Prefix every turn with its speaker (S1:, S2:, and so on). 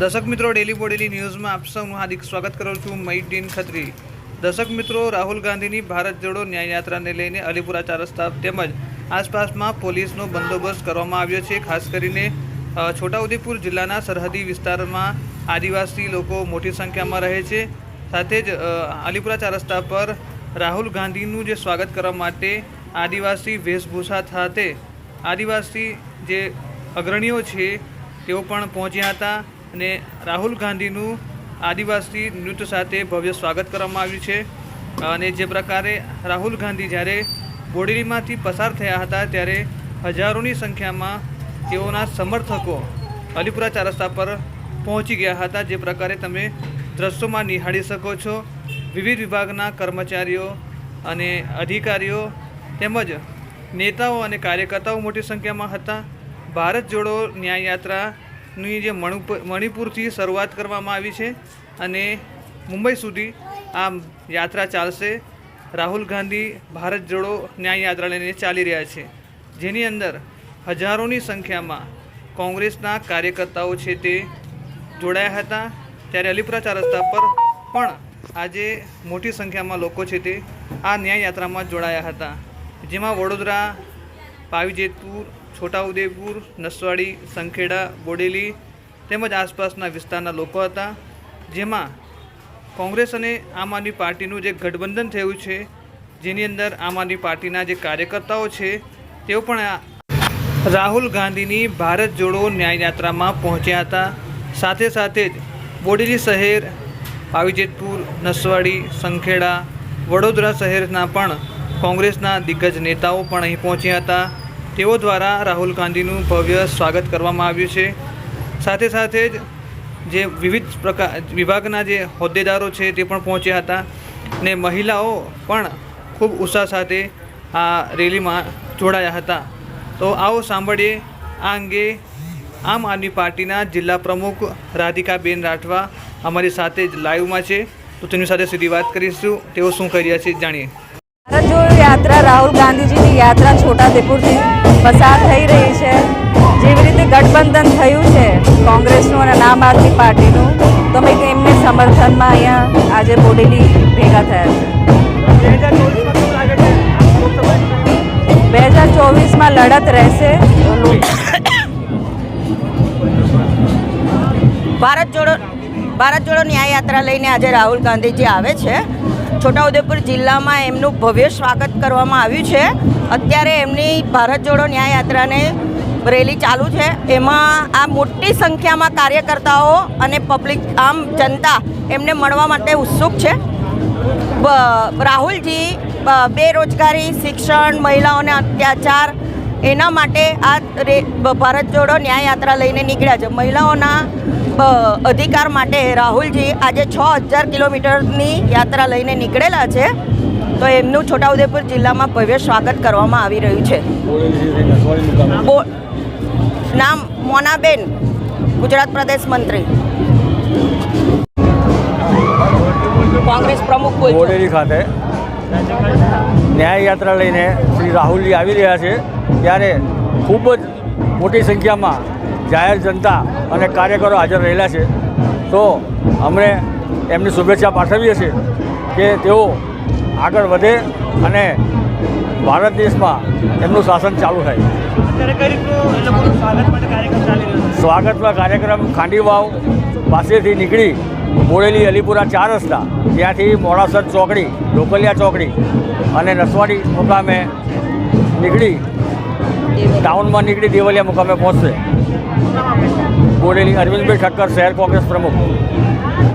S1: દર્શક મિત્રો ડેલી બોડેલી ન્યૂઝમાં આપ સૌનું હાર્દિક સ્વાગત કરું છું મહીદ્દીન ખત્રી. દર્શક મિત્રો, રાહુલ ગાંધીની ભારત જોડો ન્યાય યાત્રાને લઈને અલીપુરા ચાર રસ્તા તેમજ આસપાસમાં પોલીસનો બંદોબસ્ત કરવામાં આવ્યો છે. ખાસ કરીને છોટાઉદેપુર જિલ્લાના સરહદી વિસ્તારમાં આદિવાસી લોકો મોટી સંખ્યામાં રહે છે. સાથે જ અલીપુરા ચાર રસ્તા પર રાહુલ ગાંધીનું જે સ્વાગત કરવા માટે આદિવાસી વેશભૂષા સાથે આદિવાસી જે અગ્રણીઓ છે, તેઓ પણ પહોંચ્યા હતા. અને રાહુલ ગાંધીનું આદિવાસી નૃત્ય સાથે ભવ્ય સ્વાગત કરવામાં આવ્યું છે. અને જે પ્રકારે રાહુલ ગાંધી જ્યારે બોડેલીમાંથી પસાર થયા હતા, ત્યારે હજારોની સંખ્યામાં તેઓના સમર્થકો અલીપુરા ચાર રસ્તા પર પહોંચી ગયા હતા. જે પ્રકારે તમે દ્રશ્યોમાં નિહાળી શકો છો, વિવિધ વિભાગના કર્મચારીઓ અને અધિકારીઓ તેમજ નેતાઓ અને કાર્યકર્તાઓ મોટી સંખ્યામાં હતા. ભારત જોડો ન્યાય યાત્રાની જે મણિપુર મણિપુરથી શરૂઆત કરવામાં આવી છે અને મુંબઈ સુધી આ યાત્રા ચાલશે. રાહુલ ગાંધી ભારત જોડો ન્યાય યાત્રા લઈને ચાલી રહ્યા છે. જેની અંદર હજારોની સંખ્યામાં કોંગ્રેસના કાર્યકર્તાઓ છે તે જોડાયા હતા. ત્યારે અલીપુરા રસ્તા પર પણ આજે મોટી સંખ્યામાં લોકો છે તે આ ન્યાય યાત્રામાં જોડાયા હતા. જેમાં વડોદરા, પાવીજેતપુર છોટાઉદેપુર, નસવાડી, સંખેડા, બોડેલી તેમજ આસપાસના વિસ્તારના લોકો હતા, જેમાં કોંગ્રેસ અને આમ આદમી પાર્ટીનું જે ગઠબંધન થયું છે, જેની અંદર આમ આદમી પાર્ટીના જે કાર્યકર્તાઓ છે, તેઓ પણ રાહુલ ગાંધીની ભારત જોડો ન્યાયયાત્રામાં પહોંચ્યા હતા. સાથે સાથે જ બોડેલી શહેર, પાવીજેતપુર, નસવાડી, સંખેડા, વડોદરા શહેરના પણ કોંગ્રેસના દિગ્ગજ નેતાઓ પણ અહીં પહોંચ્યા હતા. તેઓ દ્વારા રાહુલ ગાંધીનું ભવ્ય સ્વાગત કરવામાં આવ્યું છે. સાથે સાથે જ જે વિવિધ પ્રકાર, વિભાગના જે હોદ્દેદારો છે તે પણ પહોંચ્યા હતા ને મહિલાઓ પણ ખૂબ ઉત્સાહ સાથે આ રેલીમાં જોડાયા હતા. તો આવો સાંભળીએ આ અંગે આમ આદમી પાર્ટીના જિલ્લા પ્રમુખ રાધિકાબેન રાઠવા અમારી સાથે જ લાઈવમાં છે. તો તેની સાથે સીધી વાત કરીશું. તેઓ શું કરી રહ્યા છે જાણીએ.
S2: યાત્રા, રાહુલ ગાંધીજીની યાત્રા છોટાઉદેપુરથી પસાર થઈ રહી છે. જેવી રીતે ગઠબંધન થયું છે કોંગ્રેસનું અને આમ આદમી પાર્ટીનું, તો અમે એમને સમર્થનમાં અહીંયા આજે બોડેલી ભેગા થયા છે. બે હજાર ચોવીસમાં લડત રહેશે
S3: ભારત જોડો ભારત જોડો ન્યાય યાત્રા લઈને આજે રાહુલ ગાંધીજી આવે છે. છોટાઉદેપુર જિલ્લામાં એમનું ભવ્ય સ્વાગત કરવામાં આવ્યું છે. અત્યારે એમની ભારત જોડો ન્યાય યાત્રાને રેલી ચાલુ છે. એમાં આ મોટી સંખ્યામાં કાર્યકર્તાઓ અને પબ્લિક, આમ જનતા એમને મળવા માટે ઉત્સુક છે. રાહુલજી બેરોજગારી, શિક્ષણ, મહિલાઓને અત્યાચાર, એના માટે આ ભારત જોડો ન્યાય યાત્રા લઈને નીકળ્યા છે. મહિલાઓના અધિકાર માટે રાહુલજી આજે છ હજાર કિલોમીટરની યાત્રા લઈને નીકળેલા છે. તો એમનું છોટાઉદેપુર જિલ્લામાં ભવ્ય સ્વાગત કરવામાં આવી રહ્યું છે. નામ મોનાબેન, ગુજરાત પ્રદેશ મંત્રી. કોંગ્રેસ પ્રમુખ
S4: બોડેલી ખાતે ન્યાય યાત્રા લઈને શ્રી રાહુલજી આવી રહ્યા છે. ત્યારે ખૂબ જ મોટી સંખ્યામાં જાહેર જનતા અને કાર્યકરો હાજર રહેલા છે. તો અમને એમની શુભેચ્છા પાઠવીએ છીએ કે તેઓ આગળ વધે અને ભારત દેશમાં એમનું શાસન ચાલુ થાય. સ્વાગતમાં કાર્યક્રમ ખાંડી વાવ પાસેથી નીકળી બોડેલી અલીપુરા ચાર રસ્તા. ત્યાંથી મોડાસર ચોકડી લોકલિયા ચોકડી અને નસવાડી મુકામે નીકળી ટાઉનમાં નીકળી દેવલિયા મુકામે પહોંચશે. બોડેલી અરવિંદભાઈ ઠક્કર શહેર કોંગ્રેસ પ્રમુખ.